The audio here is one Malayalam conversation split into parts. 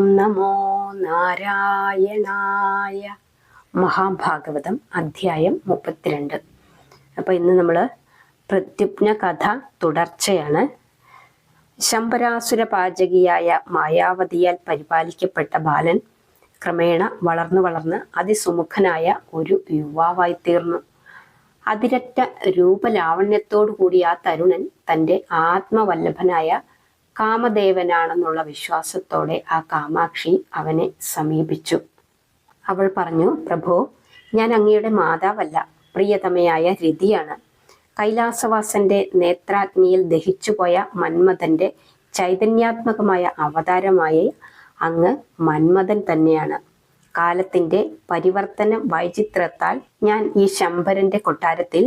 ഓം നമോ നാരായണായ. മഹാഭാഗവതം അധ്യായം മുപ്പത്തിരണ്ട്. അപ്പോൾ ഇന്ന് നമ്മൾ പ്രത്യുപ്ന കഥ തുടർച്ചയാണ്. ശമ്പരാസുര പാചകിയായ മായാവതിയാൽ പരിപാലിക്കപ്പെട്ട ബാലൻ ക്രമേണ വളർന്നു വളർന്ന് അതിസുമുഖനായ ഒരു യുവാവായി തീർന്നു. അതിരറ്റ രൂപലാവണ്യത്തോടു കൂടി ആ തരുണൻ തന്റെ ആത്മവല്ലഭനായ കാമദേവനാണെന്നുള്ള വിശ്വാസത്തോടെ ആ കാമാക്ഷി അവനെ സമീപിച്ചു. അവൾ പറഞ്ഞു പ്രഭു ഞാൻ അങ്ങയുടെ മാതാവല്ല പ്രിയതമയായ രതിയാണ്. കൈലാസവാസന്റെ നേത്രാഗ്നിയിൽ ദഹിച്ചുപോയ മന്മഥന്റെ ചൈതന്യാത്മകമായ അവതാരമായി അങ്ങ് മന്മഥൻ തന്നെയാണ്. കാലത്തിന്റെ പരിവർത്തന വൈചിത്രത്താൽ ഞാൻ ഈ ശംഭരന്റെ കൊട്ടാരത്തിൽ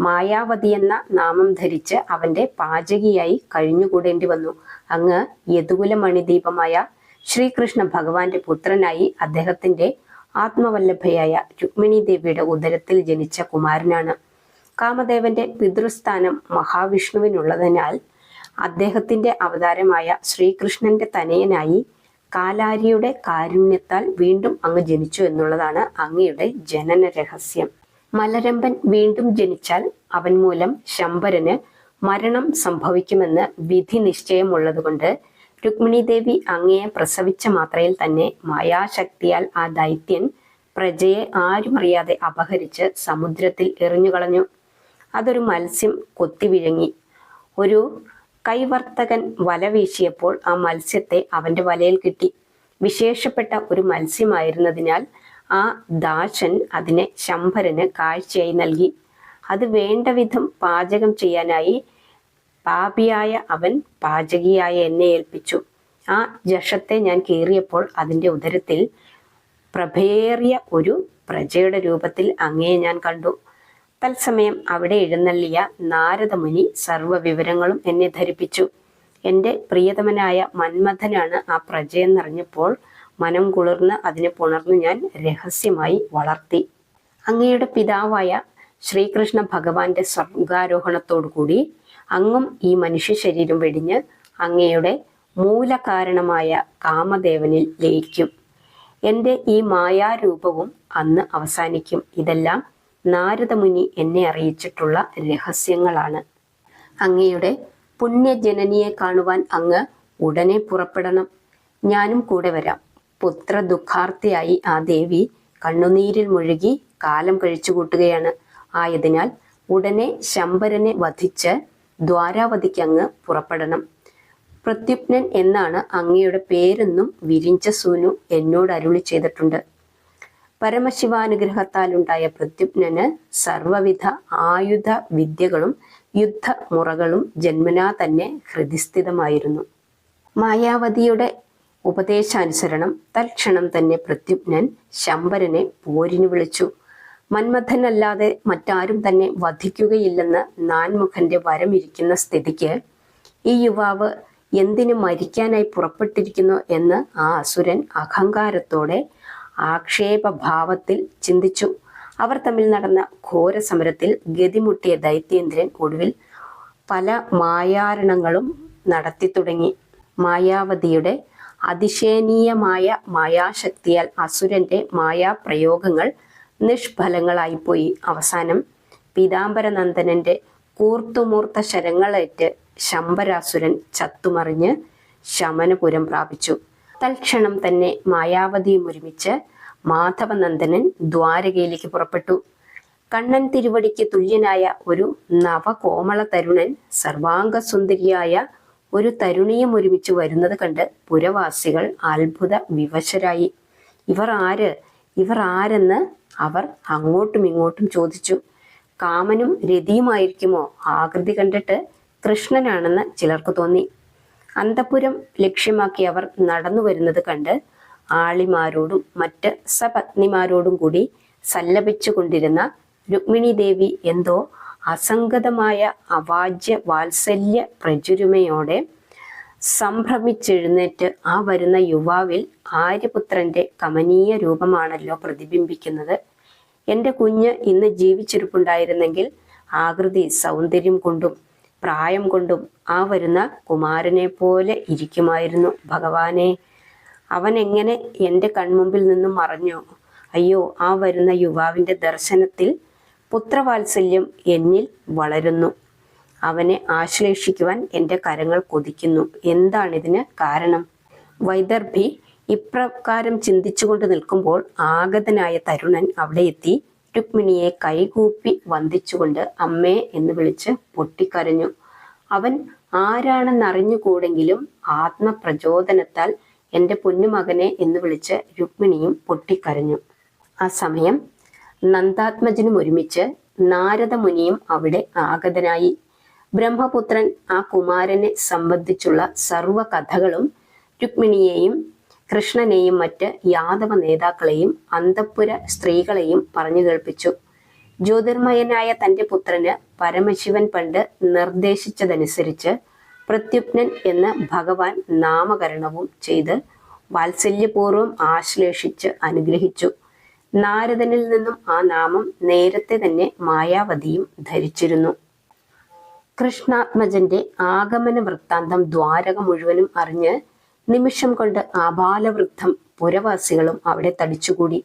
മായാവതി എന്ന നാമം ധരിച്ച് അവന്റെ പാചകിയായി കഴിഞ്ഞുകൂടേണ്ടി വന്നു. അങ്ങ് യദുകുലമണിദീപമായ ശ്രീകൃഷ്ണ ഭഗവാന്റെ പുത്രനായി അദ്ദേഹത്തിന്റെ ആത്മവല്ലഭയായ രുക്മിണി ദേവിയുടെ ഉദരത്തിൽ ജനിച്ച കുമാരനാണ്. കാമദേവന്റെ പിതൃസ്ഥാനം മഹാവിഷ്ണുവിനുള്ളതിനാൽ അദ്ദേഹത്തിന്റെ അവതാരമായ ശ്രീകൃഷ്ണന്റെ തനയനായി കാലാരിയുടെ കാരുണ്യത്താൽ വീണ്ടും അങ്ങ് ജനിച്ചു എന്നുള്ളതാണ് അങ്ങയുടെ ജനന രഹസ്യം. മലരമ്പൻ വീണ്ടും ജനിച്ചാൽ അവൻ മൂലം ശമ്പരന് മരണം സംഭവിക്കുമെന്ന് വിധി നിശ്ചയമുള്ളതുകൊണ്ട് രുക്മിണി ദേവി അങ്ങയെ പ്രസവിച്ച മാത്രയിൽ തന്നെ മായാശക്തിയാൽ ആ ദൈത്യൻ പ്രജയെ ആരുമറിയാതെ അപഹരിച്ച് സമുദ്രത്തിൽ എറിഞ്ഞുകളഞ്ഞു. അതൊരു മത്സ്യം കൊത്തിവിഴങ്ങി ഒരു കൈവർത്തകൻ വല വീശിയപ്പോൾ ആ മത്സ്യത്തെ അവന്റെ വലയിൽ കിട്ടി. വിശേഷപ്പെട്ട ഒരു മത്സ്യമായിരുന്നതിനാൽ ആ ദാശൻ അതിനെ ശംഭരന് കാഴ്ചയായി നൽകി. അത് വേണ്ട വിധം പാചകം ചെയ്യാനായി പാപിയായ അവൻ പാചകിയായ എന്നെ ഏൽപ്പിച്ചു. ആ ജഷത്തെ ഞാൻ കീറിയപ്പോൾ അതിന്റെ ഉദരത്തിൽ പ്രഭേറിയ ഒരു പ്രജയുടെ രൂപത്തിൽ അങ്ങയെ ഞാൻ കണ്ടു. തത്സമയം അവിടെ എഴുന്നള്ളിയ നാരദമുനി സർവ വിവരങ്ങളും എന്നെ ധരിപ്പിച്ചു. എന്റെ പ്രിയതമനായ മന്മഥനാണ് ആ പ്രജയെന്നറിഞ്ഞപ്പോൾ മനം കുളിർന്ന് അതിനെ പുണർന്ന് ഞാൻ രഹസ്യമായി വളർത്തി. അങ്ങയുടെ പിതാവായ ശ്രീകൃഷ്ണ ഭഗവാന്റെ സ്വർഗാരോഹണത്തോടുകൂടി അങ്ങും ഈ മനുഷ്യ ശരീരം വെടിഞ്ഞ് അങ്ങയുടെ മൂലകാരണമായ കാമദേവനിൽ ലയിക്കും. എന്റെ ഈ മായാരൂപവും അന്ന് അവസാനിക്കും. ഇതെല്ലാം നാരദമുനി എന്നെ അറിയിച്ചിട്ടുള്ള രഹസ്യങ്ങളാണ്. അങ്ങയുടെ പുണ്യജനനിയെ കാണുവാൻ അങ്ങ് ഉടനെ പുറപ്പെടണം. ഞാനും കൂടെ വരാം. പുത്ര ദുഃഖാർത്ഥിയായി ആ ദേവി കണ്ണുനീരിൽ മുഴുകി കാലം കഴിച്ചു കൂട്ടുകയാണ് ആയതിനാൽ ഉടനെ ശമ്പരനെ വധിച്ച് ദ്വാരാവതിക്ക് അങ്ങ് പുറപ്പെടണം. പ്രത്യുപ്നൻ എന്നാണ് അങ്ങയുടെ പേരെന്നും വിരിഞ്ച സൂനു എന്നോട് അരുളി ചെയ്തിട്ടുണ്ട്. പരമശിവാനുഗ്രഹത്താലുണ്ടായ പ്രത്യുജ്ഞന് സർവവിധ ആയുധ വിദ്യകളും യുദ്ധമുറകളും ജന്മനാ തന്നെ ഹൃദിസ്ഥിതമായിരുന്നു. മായാവതിയുടെ ഉപദേശാനുസരണം തൽക്ഷണം തന്നെ പ്രത്യുജ്ഞൻ ശമ്പരനെ പോരിന് വിളിച്ചു. മന്മഥനല്ലാതെ മറ്റാരും തന്നെ വധിക്കുകയില്ലെന്ന് നാൻമുഖന്റെ വരമിരിക്കുന്ന സ്ഥിതിക്ക് ഈ യുവാവ് എന്തിനു മരിക്കാനായി പുറപ്പെട്ടിരിക്കുന്നു എന്ന് ആ അസുരൻ അഹങ്കാരത്തോടെ ആക്ഷേപഭാവത്തിൽ ചിന്തിച്ചു. അവർ തമ്മിൽ നടന്ന ഘോര സമരത്തിൽ ഗതിമുട്ടിയ ദൈത്യേന്ദ്രൻ ഒടുവിൽ പല മായാരണങ്ങളും നടത്തി തുടങ്ങി. മായാവതിയുടെ അതിശയനീയമായ മായാശക്തിയാൽ അസുരന്റെ മായാപ്രയോഗങ്ങൾ നിഷ്ഫലങ്ങളായിപ്പോയി. അവസാനം പീതാംബരനന്ദനന്റെ കൂർത്തുമൂർത്ത ശരങ്ങളേറ്റ് ശമ്പരാസുരൻ ചത്തുമറിഞ്ഞ് ശമനപുരം പ്രാപിച്ചു. തൽക്ഷണം തന്നെ മായാവതിയും ഒരുമിച്ച് മാധവനന്ദനൻ ദ്വാരകയിലേക്ക് പുറപ്പെട്ടു. കണ്ണൻ തിരുവടിക്ക് തുല്യനായ ഒരു നവകോമള തരുണൻ സർവാംഗസുന്ദരിയായ ഒരു തരുണിയും ഒരുമിച്ച് വരുന്നത് കണ്ട് പുരവാസികൾ അത്ഭുത വിവശരായി. ഇവർ ആര്? ഇവർ ആരെന്ന് അവർ അങ്ങോട്ടും ഇങ്ങോട്ടും ചോദിച്ചു. കാമനും രതിയുമായിരിക്കുമോ? ആകൃതി കണ്ടിട്ട് കൃഷ്ണനാണെന്ന് ചിലർക്ക് തോന്നി. അന്തപുരം ലക്ഷ്യമാക്കി അവർ നടന്നു വരുന്നത് കണ്ട് ആളിമാരോടും മറ്റ് സപത്നിമാരോടും കൂടി സല്ലപിച്ചു കൊണ്ടിരുന്ന രുക്മിണി ദേവി എന്തോ അസംഗതമായ അവാജ്യ വാത്സല്യ പ്രചുരുമയോടെ സംഭ്രമിച്ചെഴുന്നേറ്റ് ആ വരുന്ന യുവാവിൽ ആര്യപുത്രന്റെ കമനീയ രൂപമാണല്ലോ പ്രതിബിംബിക്കുന്നത്. എന്റെ കുഞ്ഞ് ഇന്ന് ജീവിച്ചിരിപ്പുണ്ടായിരുന്നെങ്കിൽ ആകൃതി സൗന്ദര്യം കൊണ്ടും പ്രായം കൊണ്ടും ആ വരുന്ന കുമാരനെ പോലെ ഇരിക്കുമായിരുന്നു ഭഗവാനെ. അവൻ എങ്ങനെ എന്റെ കൺമുമ്പിൽ നിന്നും മറഞ്ഞോ? അയ്യോ ആ വരുന്ന യുവാവിന്റെ ദർശനത്തിൽ പുത്രവാത്സല്യം എന്നിൽ വളരുന്നു. അവനെ ആശ്ലേഷിക്കുവാൻ എന്റെ കരങ്ങൾ കൊതിക്കുന്നു. എന്താണിതിന് കാരണം? വൈദർഭി ഇപ്രകാരം ചിന്തിച്ചുകൊണ്ട് നിൽക്കുമ്പോൾ ആഗതനായ തരുണൻ അവിടെ എത്തി. രുക്മിണിയെ കൈകൂപ്പി വന്ദിച്ചുകൊണ്ട് അമ്മേ എന്ന് വിളിച്ച് പൊട്ടിക്കരഞ്ഞു. അവൻ ആരാണെന്നറിഞ്ഞുകൂടെങ്കിലും ആത്മപ്രചോദനത്താൽ എന്റെ പൊന്നുമകനെ എന്ന് വിളിച്ച് രുക്മിണിയും പൊട്ടിക്കരഞ്ഞു. ആ സമയം നന്ദാത്മജനും ഒരുമിച്ച് നാരദ മുനിയും അവിടെ ആഗതനായി. ബ്രഹ്മപുത്രൻ ആ കുമാരനെ സംബന്ധിച്ചുള്ള സർവ കഥകളും രുക്മിണിയെയും കൃഷ്ണനെയും മറ്റ് യാദവ നേതാക്കളെയും അന്തപ്പുര സ്ത്രീകളെയും പറഞ്ഞു കേൾപ്പിച്ചു. ജ്യോതിർമയനായ തന്റെ പുത്രന് പരമശിവൻ പണ്ട് നിർദ്ദേശിച്ചതനുസരിച്ച് പ്രത്യുപ്നൻ എന്ന ഭഗവാൻ നാമകരണവും ചെയ്ത് വാത്സല്യപൂർവം ആശ്ലേഷിച്ച് അനുഗ്രഹിച്ചു. നാരദനിൽ നിന്നും ആ നാമം നേരത്തെ തന്നെ മായാവതിയും ധരിച്ചിരുന്നു. കൃഷ്ണാത്മജന്റെ ആഗമന വൃത്താന്തം ദ്വാരക മുഴുവനും അറിഞ്ഞ് നിമിഷം കൊണ്ട് ആബാലവൃദ്ധം പുരവാസികളും അവിടെ തടിച്ചുകൂടി.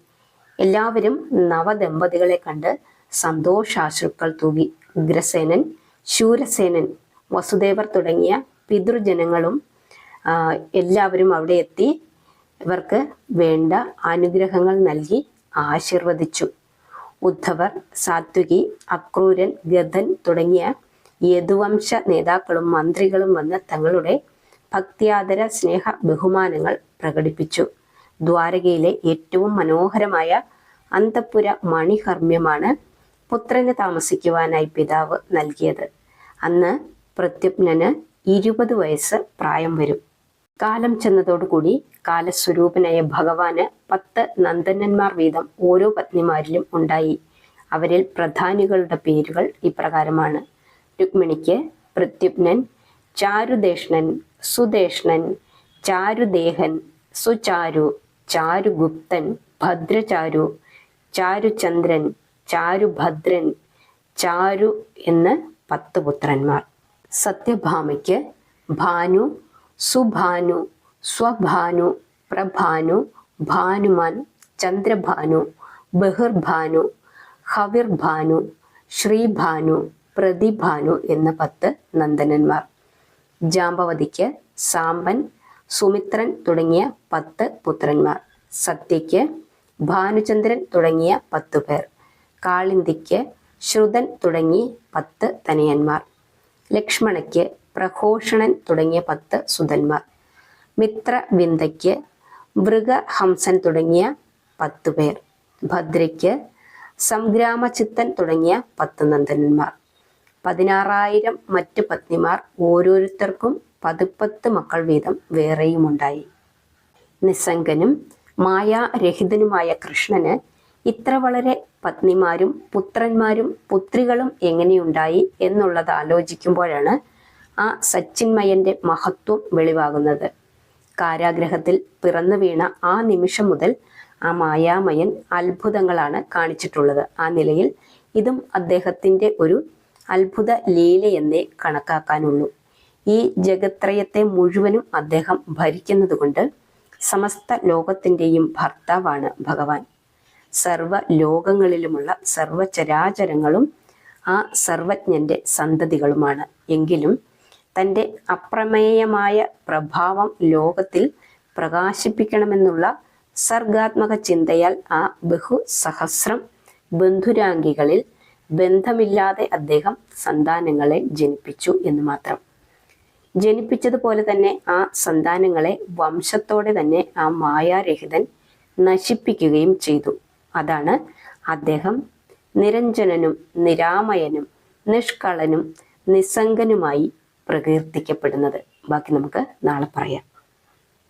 എല്ലാവരും നവദമ്പതികളെ കണ്ട് സന്തോഷാശ്രുക്കൾ തൂകി. ഉഗ്രസേനൻ ശൂരസേനൻ വസുദേവർ തുടങ്ങിയ പിതൃജനങ്ങളും എല്ലാവരും അവിടെ എത്തി ഇവർക്ക് വേണ്ട അനുഗ്രഹങ്ങൾ നൽകി ആശീർവദിച്ചു. ഉദ്ധവർ സാത്വികി അക്രൂരൻ ഗതൻ തുടങ്ങിയ യദുവംശ നേതാക്കളും മന്ത്രികളും വന്ന് തങ്ങളുടെ ഭക്തിയാദര സ്നേഹ ബഹുമാനങ്ങൾ പ്രകടിപ്പിച്ചു. ദ്വാരകയിലെ ഏറ്റവും മനോഹരമായ അന്തപുര മണിഹർമ്മ്യമാണ് പുത്രന് താമസിക്കുവാനായി പിതാവ് നൽകിയത്. അന്ന് പ്രത്യുപ്നന് ഇരുപത് വയസ്സ് പ്രായം വരും. കാലം ചെന്നതോടുകൂടി കാലസ്വരൂപനായ ഭഗവാന് പത്ത് നന്ദനന്മാർ വീതം ഓരോ പത്നിമാരിലും ഉണ്ടായി. അവരിൽ പ്രധാനികളുടെ പേരുകൾ ഇപ്രകാരമാണ്. രുക്മിണിക്ക് പ്രത്യുപ്നൻ ചാരുദേഷ്ണൻ സുദേഷ്ണൻ ചാരുദേഹൻ സുചാരു ചാരുഗുപ്തൻ ഭദ്രചാരു ചാരുചന്ദ്രൻ ചാരുഭദ്രൻ ചാരു എന്ന് പത്ത് പുത്രന്മാർ. സത്യഭാമയ്ക്ക് ഭാനു സുഭാനു സ്വഭാനു പ്രഭാനു ഭാനുമാൻ ചന്ദ്രഭാനു ബഹിർഭാനു ഹവിർഭാനു ശ്രീഭാനു പ്രതിഭാനു എന്ന പത്ത് നന്ദനന്മാർ. ജാമ്പവതിക്ക് സാമ്പൻ സുമിത്രൻ തുടങ്ങിയ പത്ത് പുത്രന്മാർ. സത്യയ്ക്ക് ഭാനുചന്ദ്രൻ തുടങ്ങിയ പത്തു പേർ. കാളിന്തിക്ക് ശ്രുതൻ തുടങ്ങി പത്ത് തനയന്മാർ. ലക്ഷ്മണയ്ക്ക് പ്രഘോഷണൻ തുടങ്ങിയ പത്ത് സുതന്മാർ മിത്രവിന്ദയ്ക്ക് മൃഗഹംസൻ തുടങ്ങിയ പത്തു പേർ. ഭദ്രയ്ക്ക് സംഗ്രാമചിത്തൻ തുടങ്ങിയ പത്ത് നന്ദനന്മാർ പതിനാറായിരം മറ്റ് പത്നിമാർ ഓരോരുത്തർക്കും പതിപ്പത്ത് മക്കൾ വീതം വേറെയുമുണ്ടായി. നിസ്സംഗനും മായാരഹിതനുമായ കൃഷ്ണന് ഇത്ര വളരെ പത്നിമാരും പുത്രന്മാരും പുത്രികളും എങ്ങനെയുണ്ടായി എന്നുള്ളത് ആലോചിക്കുമ്പോഴാണ് ആ സച്ചിന്മയന്റെ മഹത്വം വെളിവാകുന്നത്. കാരാഗ്രഹത്തിൽ പിറന്നു വീണ ആ നിമിഷം മുതൽ ആ മായാമയൻ അത്ഭുതങ്ങളാണ് കാണിച്ചിട്ടുള്ളത്. ആ നിലയിൽ ഇതും അദ്ദേഹത്തിന്റെ ഒരു അത്ഭുത ലീലയെന്നേ കണക്കാക്കാനുള്ളൂ. ഈ ജഗത്രയത്തെ മുഴുവനും അദ്ദേഹം ഭരിക്കുന്നത് കൊണ്ട് സമസ്ത ലോകത്തിന്റെയും ഭർത്താവാണ് ഭഗവാൻ. സർവ ലോകങ്ങളിലുമുള്ള സർവചരാചരങ്ങളും ആ സർവജ്ഞന്റെ സന്തതികളുമാണ്. എങ്കിലും തന്റെ അപ്രമേയമായ പ്രഭാവം ലോകത്തിൽ പ്രകാശിപ്പിക്കണമെന്നുള്ള സർഗാത്മക ചിന്തയാൽ ആ ബഹു സഹസ്രം ബന്ധുരാംഗികളിൽ ബന്ധമില്ലാതെ അദ്ദേഹം സന്താനങ്ങളെ ജനിപ്പിച്ചു എന്ന് മാത്രം. ജനിപ്പിച്ചതുപോലെ തന്നെ ആ സന്താനങ്ങളെ വംശത്തോടെ തന്നെ ആ മായാരഹിതൻ നശിപ്പിക്കുകയും ചെയ്തു. അതാണ് അദ്ദേഹം നിരഞ്ജനനും നിരാമയനും നിഷ്കളനും നിസ്സംഗനുമായി പ്രകീർത്തിക്കപ്പെടുന്നത്. ബാക്കി നമുക്ക് നാളെ പറയാം.